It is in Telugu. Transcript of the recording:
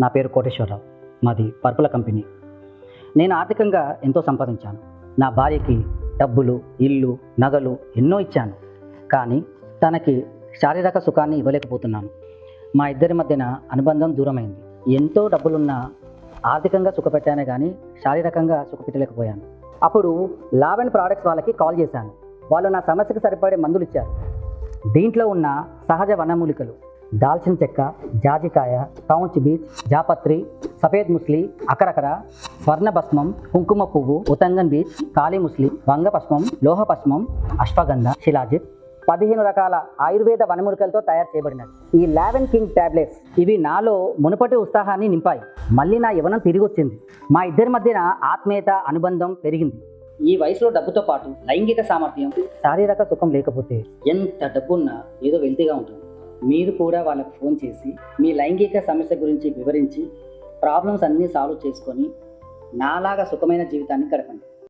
నా పేరు కోటేశ్వరరావు. మాది పర్పుల కంపెనీ. నేను ఆర్థికంగా ఎంతో సంపాదించాను. నా భార్యకి డబ్బులు ఇల్లు నగలు ఎన్నో ఇచ్చాను. కానీ తనకి శారీరక సుఖాన్ని ఇవ్వలేకపోతున్నాను. మా ఇద్దరి మధ్యన అనుబంధం దూరమైంది. ఎంతో డబ్బులున్నా ఆర్థికంగా సుఖపెట్టానే కానీ శారీరకంగా సుఖపెట్టలేకపోయాను. అప్పుడు లావ్ అండ్ ప్రోడక్ట్స్ వాళ్ళకి కాల్ చేశాను. వాళ్ళు నా సమస్యకు సరిపడే మందులు ఇచ్చారు. దీంట్లో ఉన్న సహజ వనమూలికలు దాల్చిన చెక్క జాజికాయ టౌంచ్ బీచ్ జాపత్రి సఫేద్ ముస్లి అకరకర స్వర్ణ భస్మం కుంకుమ పువ్వు ఉతంగన్ బీచ్ కాళీ ముస్లి వంగ భస్మం లోహ అశ్వగంధ శిలాజిత్. పదిహేను రకాల ఆయుర్వేద వనమూలికలతో తయారు చేయబడినది ఈ లెవెన్ కింగ్ టాబ్లెట్స్ ఇవి నాలో మునుపటి ఉత్సాహాన్ని నింపాయి. మళ్ళీ నా యవనం తిరిగి వచ్చింది. మా ఇద్దరి మధ్యన ఆత్మీయత అనుబంధం పెరిగింది. ఈ వయసులో డబ్బుతో పాటు లైంగిక సామర్థ్యం శారీరక సుఖం లేకపోతే ఎంత డబ్బున్నా ఏదో వెల్తీగా ఉంటుంది. మీరు కూడా వాళ్ళకు ఫోన్ చేసి మీ లైంగిక సమస్య గురించి వివరించి ప్రాబ్లమ్స్ అన్నీ సాల్వ్ చేసుకొని నాలాగా సుఖమైన జీవితాన్ని గడపండి.